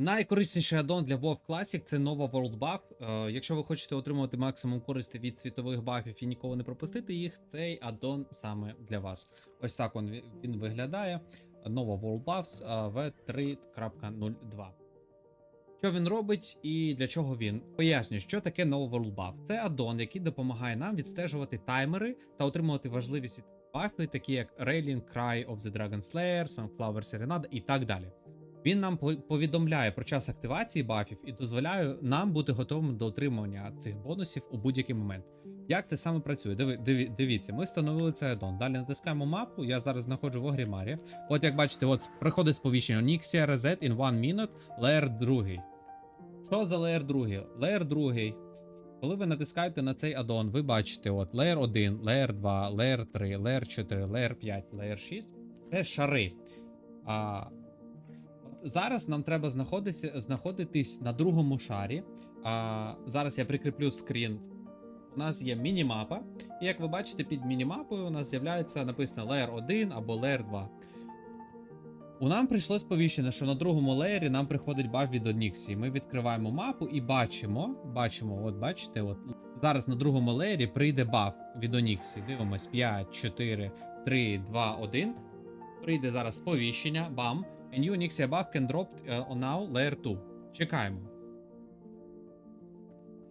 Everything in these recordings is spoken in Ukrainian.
Найкорисніший аддон для WoW Classic це нова World Buff. Е, якщо ви хочете отримувати максимум користі від світових бафів і ніколи не пропустити їх, цей аддон саме для вас. Ось так він, він виглядає. Нова World Buffs е, V3.02. Що він робить і для чого він? Поясню, що таке нова World Buff. Це аддон, який допомагає нам відстежувати таймери та отримувати важливі світові бафи, такі як Railing, Cry of the Dragon Slayer, Sunflower Serenade і так далі. Він нам повідомляє про час активації бафів і дозволяє нам бути готовими до отримання цих бонусів у будь-який момент. Як це саме працює? Диви, диві- дивіться, ми встановили цей аддон. Далі натискаємо мапу. Я зараз знаходжу в Огрімарі. От як бачите, от приходить сповіщення Nixia Reset in one minute, layer 2. Що за layer 2? Layer 2. Коли ви натискаєте на цей аддон, ви бачите от layer 1, layer 2, layer 3, layer 4, layer 5, layer 6. Це шари. А, зараз нам треба знаходитися, знаходитись на другому шарі. А, зараз я прикріплю скрін. У нас є мінімапа, і як ви бачите, під мінімапою у нас з'являється написано Layer 1 або Layer 2. У нам прийшло сповіщення, що на другому леєрі нам приходить баф від Оніксії. Ми відкриваємо мапу і бачимо, бачимо, от бачите, от зараз на другому леєрі прийде баф від Оніксії. Дивимось 5, 4, 3, 2, 1. Прийде зараз сповіщення, бам. A new Nixia buff can drop uh, now layer 2. Чекаємо.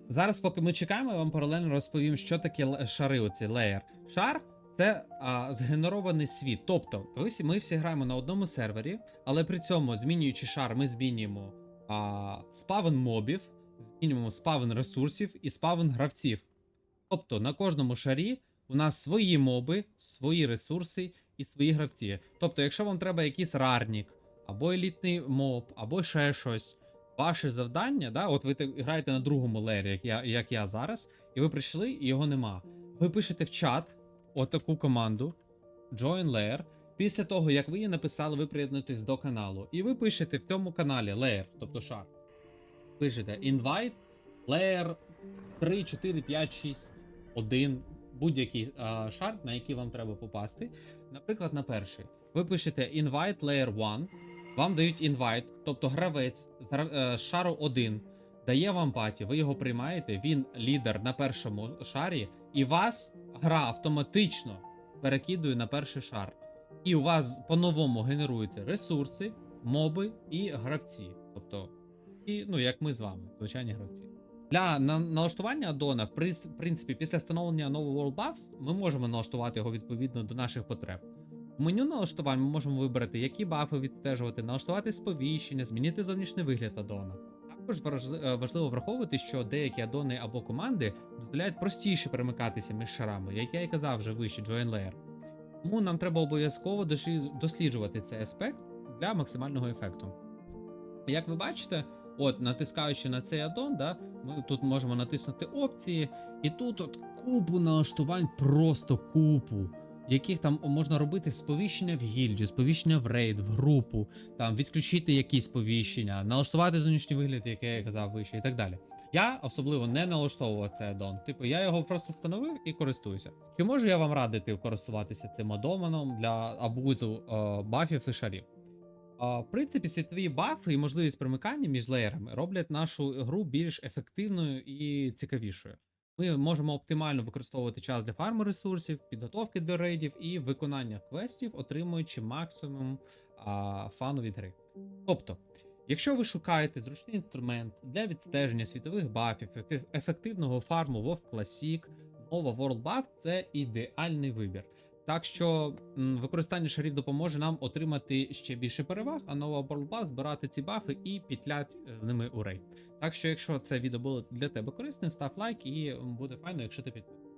Зараз, поки ми чекаємо, я вам паралельно розповім, що таке шари, оці леєр. Шар це а, згенерований світ. Тобто, ви ми всі граємо на одному сервері, але при цьому, змінюючи шар, ми змінюємо а, спавн мобів, змінюємо спавн ресурсів і спавн гравців. Тобто на кожному шарі у нас свої моби, свої ресурси і свої гравці. Тобто, якщо вам треба якийсь рарнік, або елітний моб, або ще щось, ваше завдання, да, от ви граєте на другому лері, як я, як я зараз, і ви прийшли, і його нема. Ви пишете в чат отаку команду Join Layer. Після того, як ви її написали, ви приєднуєтесь до каналу. І ви пишете в цьому каналі Layer, тобто шар. Пишете Invite Layer 3, 4, 5, 6, 1, будь-який а, шар, на який вам треба попасти. Наприклад, на перший. Ви пишете Invite Layer 1, вам дають інвайт, тобто гравець з е, шару 1 дає вам паті, ви його приймаєте, він лідер на першому шарі, і вас гра автоматично перекидує на перший шар. І у вас по-новому генеруються ресурси, моби і гравці. Тобто, і, ну, як ми з вами, звичайні гравці. Для на- налаштування аддона, в в принципі, після встановлення нового World Buffs, ми можемо налаштувати його відповідно до наших потреб. Меню налаштувань ми можемо вибрати, які бафи відстежувати, налаштувати сповіщення, змінити зовнішній вигляд аддона. Також е, важливо враховувати, що деякі аддони або команди дозволяють простіше перемикатися між шарами, як я і казав вже вище Join Layer. Тому нам треба обов'язково досліджувати цей аспект для максимального ефекту. Як ви бачите, от натискаючи на цей аддон, да, ми тут можемо натиснути опції, і тут от купу налаштувань, просто купу яких там можна робити сповіщення в гільдію, сповіщення в рейд, в групу, там відключити якісь сповіщення, налаштувати зовнішній вигляд, як я казав вище, і так далі. Я особливо не налаштовував цей аддон. Типу, я його просто встановив і користуюся. Чи можу я вам радити користуватися цим аддоном для абузу е, бафів і шарів? А, в принципі, світові бафи і можливість примикання між леєрами роблять нашу гру більш ефективною і цікавішою. Ми можемо оптимально використовувати час для фарму ресурсів, підготовки до рейдів і виконання квестів, отримуючи максимум а, фану від гри. Тобто, якщо ви шукаєте зручний інструмент для відстеження світових бафів, ефективного фарму WoW Classic, нова World Buff – це ідеальний вибір. Так що використання шарів допоможе нам отримати ще більше переваг, а нова боротьба збирати ці бафи і пітлять з ними у рейд. Так що, якщо це відео було для тебе корисним, став лайк і буде файно, якщо ти підписаний.